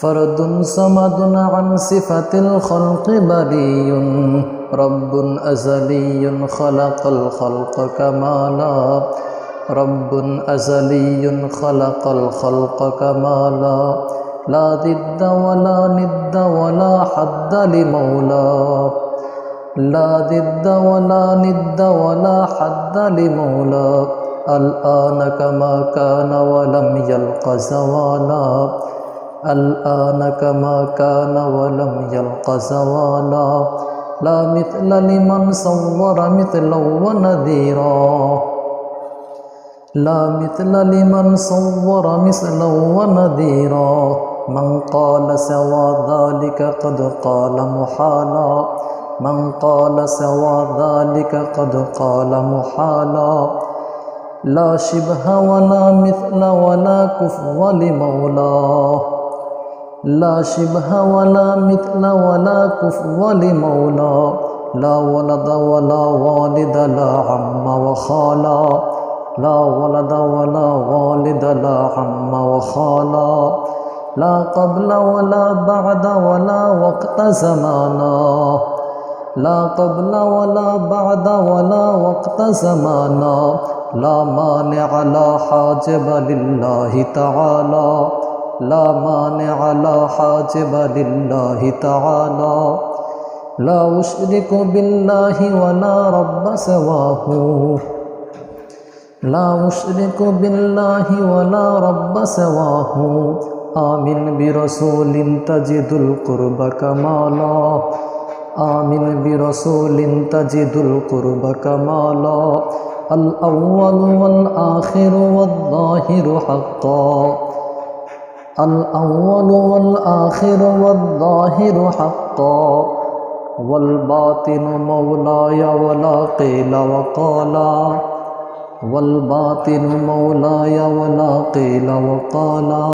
فرد صمد عن صفة الخلق بري رب أزلي خلق الخلق كمالا. رب أزلي خلق الخلق كمالا. لا ضد ولا ند ولا حد لمولا. لا ضد ولا ند ولا حد لمولا. الآن كما كان ولم يلق زوالا. الآن كما كان ولم يلق زوالا. لا مثل لمن صور مثلا ونذيرا. لا مثل لمن صور مثلا ونذيرا. من قال سوى ذلك قد قال محالا. من قال سوى ذلك قد قال محالا. لا شبه ولا مثل ولا كفو لمولاه لا شبه ولا مثل ولا كفو لمولى لا ولد ولا والد لا عم وخالا. لا ولد ولا والد لا عم وخالا. لا قبل ولا بعد ولا وقت زمانا. لا قبل ولا بعد ولا وقت زمانا. لا مانع لا حاجب لله تعالى لا مانع لا حاجب لله تعالى لا أشرك بالله ولا رب سواه لا أشرك بالله ولا رب سواه آمن برسول تجد القرب كمالا آمن برسول تجد القرب كمالا الأول والآخر والظاهر حقا الأول والآخر والظاهر حقا والباطن مولاي ولا قيل وقالا. والباطن مولاي ولا قيل وقالا.